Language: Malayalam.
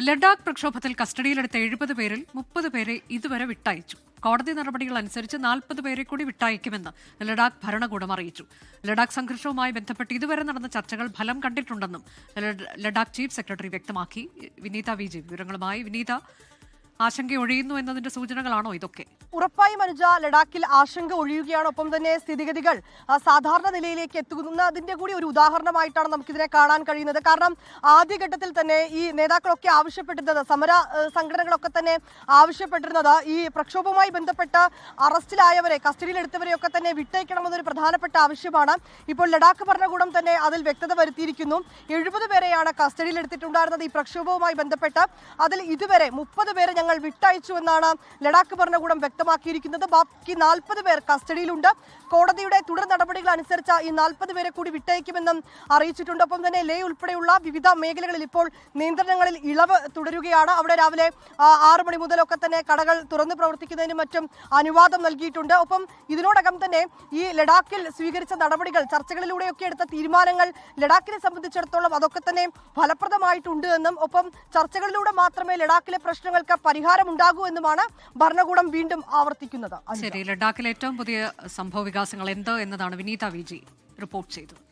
ലഡാക്ക് പ്രക്ഷോഭത്തിൽ കസ്റ്റഡിയിലെടുത്ത എഴുപത് പേരിൽ മുപ്പത് പേരെ ഇതുവരെ വിട്ടയച്ചു. കോടതി നടപടികൾ അനുസരിച്ച് നാൽപ്പത് പേരെ കൂടി വിട്ടയക്കുമെന്ന് ലഡാക്ക് ഭരണകൂടം അറിയിച്ചു. ലഡാക്ക് സംഘർഷവുമായി ബന്ധപ്പെട്ട് ഇതുവരെ നടന്ന ചർച്ചകൾ ഫലം കണ്ടിട്ടുണ്ടെന്നും ലഡ- ലഡാക്ക് ചീഫ് സെക്രട്ടറി വ്യക്തമാക്കി. വിനീത വി ജി വിവരങ്ങളുമായി വിനീത. ആശങ്ക ഒഴിയുന്നു എന്നതിന്റെ സൂചനകളാണോ ഇതൊക്കെ? ഉറപ്പായും അനുജ ലഡാക്കിൽ ആശങ്ക ഒഴിയുകയാണ്. ഒപ്പം തന്നെ സ്ഥിതിഗതികൾ സാധാരണ നിലയിലേക്ക് എത്തുന്നതിന്റെ കൂടി ഒരു ഉദാഹരണമായിട്ടാണ് നമുക്കിതിനെ കാണാൻ കഴിയുന്നത്. കാരണം ആദ്യഘട്ടത്തിൽ തന്നെ ഈ നേതാക്കളൊക്കെ ആവശ്യപ്പെട്ടിരുന്നത് സമര സംഘടനകളൊക്കെ തന്നെ ആവശ്യപ്പെട്ടിരുന്നത് ഈ പ്രക്ഷോഭവുമായി ബന്ധപ്പെട്ട് അറസ്റ്റിലായവരെ കസ്റ്റഡിയിലെടുത്തവരെയൊക്കെ തന്നെ വിട്ടയക്കണമെന്നൊരു പ്രധാനപ്പെട്ട ആവശ്യമാണ്. ഇപ്പോൾ ലഡാക്ക് ഭരണകൂടം തന്നെ അതിൽ വ്യക്തത വരുത്തിയിരിക്കുന്നു. എഴുപത് പേരെയാണ് കസ്റ്റഡിയിലെടുത്തിട്ടുണ്ടായിരുന്നത് ഈ പ്രക്ഷോഭവുമായി ബന്ധപ്പെട്ട്. അതിൽ ഇതുവരെ മുപ്പത് പേരെ ഞങ്ങൾ വിട്ടയച്ചു എന്നാണ് ലഡാക്ക് ഭരണകൂടം വ്യക്തമാക്കിയിരിക്കുന്നത്. ബാക്കി നാൽപ്പത് പേർ കസ്റ്റഡിയിലുണ്ട്. കോടതിയുടെ തുടർ നടപടികൾ അനുസരിച്ച് ഈ നാൽപ്പത് പേരെ കൂടി വിട്ടയക്കുമെന്നും അറിയിച്ചിട്ടുണ്ട്. ഒപ്പം തന്നെ ലേ ഉൾപ്പെടെയുള്ള വിവിധ മേഖലകളിൽ ഇപ്പോൾ നിയന്ത്രണങ്ങളിൽ ഇളവ് തുടരുകയാണ്. അവിടെ രാവിലെ ആറ് മണി മുതലൊക്കെ തന്നെ കടകൾ തുറന്നു പ്രവർത്തിക്കുന്നതിനും മറ്റും അനുവാദം നൽകിയിട്ടുണ്ട്. ഒപ്പം ഇതിനോടകം തന്നെ ഈ ലഡാക്കിൽ സ്വീകരിച്ച നടപടികൾ ചർച്ചകളിലൂടെയൊക്കെ എടുത്ത തീരുമാനങ്ങൾ ലഡാക്കിനെ സംബന്ധിച്ചിടത്തോളം അതൊക്കെ തന്നെ ഫലപ്രദമായിട്ടുണ്ട് എന്നും ഒപ്പം ചർച്ചകളിലൂടെ മാത്രമേ ലഡാക്കിലെ പ്രശ്നങ്ങൾക്ക് പരിഹാരം ഉണ്ടാകൂ എന്നുമാണ് ഭരണകൂടം വീണ്ടും ആവർത്തിക്കുന്നത്. ശരി ലഡാക്കിലെ ഏറ്റവും പുതിയ സംഭവ വികാസങ്ങൾ എന്ത് എന്നതാണ് വിനീത വിജി റിപ്പോർട്ട് ചെയ്തത്.